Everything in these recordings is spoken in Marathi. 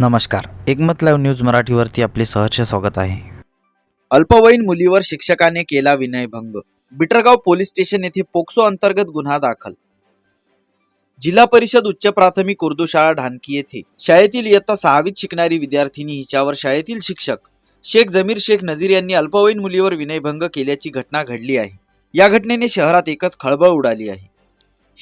नमस्कार. एकमत लाईव्ह न्यूज मराठीवरती आपले सहर्ष स्वागत आहे. अल्पवयीन मुलीवर शिक्षकाने केला विनयभंग. बिटरगाव पोलीस स्टेशन येथे पोक्सो अंतर्गत गुन्हा दाखल. जिल्हा परिषद उच्च प्राथमिक उर्दू शाळा ढानकी येथे. शाळेतील इयत्ता सहावीत शिकणारी विद्यार्थिनी हिच्यावर शाळेतील शिक्षक शेख जमीर शेख नजीर यांनी अल्पवयीन मुलीवर विनयभंग केल्याची घटना घडली आहे. या घटनेने शहरात एकच खळबळ उडाली आहे.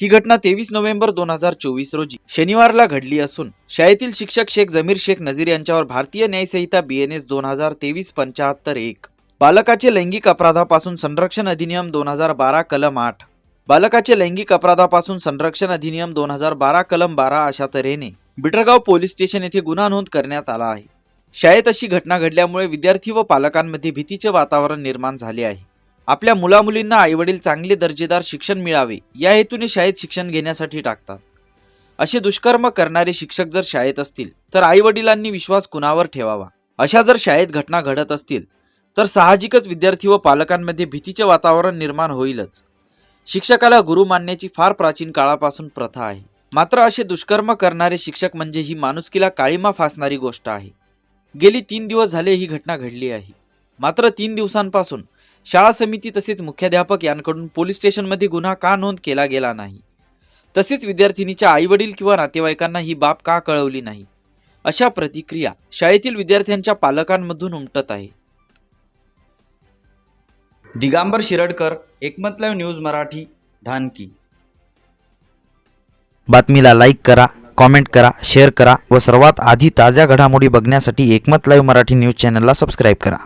ही घटना तेवीस नोव्हेंबर दोन हजार चोवीस रोजी शनिवारला घडली असून शाळेतील शिक्षक शेख जमीर शेख नजीर यांच्यावर भारतीय न्यायसंहिता बी एन एस दोन हजार तेवीस पंचाहत्तर एक बालकाचे लैंगिक अपराधापासून संरक्षण अधिनियम दोन हजार बारा कलम आठ बालकाचे लैंगिक अपराधापासून संरक्षण अधिनियम दोन हजार बारा कलम बारा अशा तऱ्हेने बिटरगाव पोलीस स्टेशन येथे गुन्हा नोंद करण्यात आला आहे. शाळेत अशी घटना घडल्यामुळे विद्यार्थी व पालकांमध्ये भीतीचे वातावरण निर्माण झाले आहे. आपल्या मुलामुलींना आईवडील चांगले दर्जेदार शिक्षण मिळावे या हेतूने शाळेत शिक्षण घेण्यासाठी टाकतात. असे दुष्कर्म करणारे शिक्षक जर शाळेत असतील तर आईवडिलांनी विश्वास कुणावर ठेवावा? अशा जर शाळेत घटना घडत असतील तर साहजिकच विद्यार्थी व पालकांमध्ये भीतीचे वातावरण निर्माण होईलच. शिक्षकाला गुरु मानण्याची फार प्राचीन काळापासून प्रथा आहे. मात्र असे दुष्कर्म करणारे शिक्षक म्हणजे ही माणुसकीला काळीमा फासणारी गोष्ट आहे. गेली तीन दिवस झाले ही घटना घडली आहे. मात्र तीन दिवसांपासून शाळा समिती तसेच मुख्याध्यापक यांकडून पोलीस स्टेशनमध्ये गुन्हा का नोंद केला गेला नाही? तसेच विद्यार्थिनीच्या आईवडील किंवा नातेवाईकांना ही बाब का कळवली नाही? अशा प्रतिक्रिया शाळेतील विद्यार्थ्यांच्या पालकांमधून उमटत आहे. दिगांबर शिरडकर एकमत लाईव्ह न्यूज मराठी ढानकी बातमीला लाईक करा कॉमेंट करा शेअर करा व सर्वात आधी ताज्या घडामोडी बघण्यासाठी एकमत लाईव्ह मराठी न्यूज चॅनलला सबस्क्राईब करा.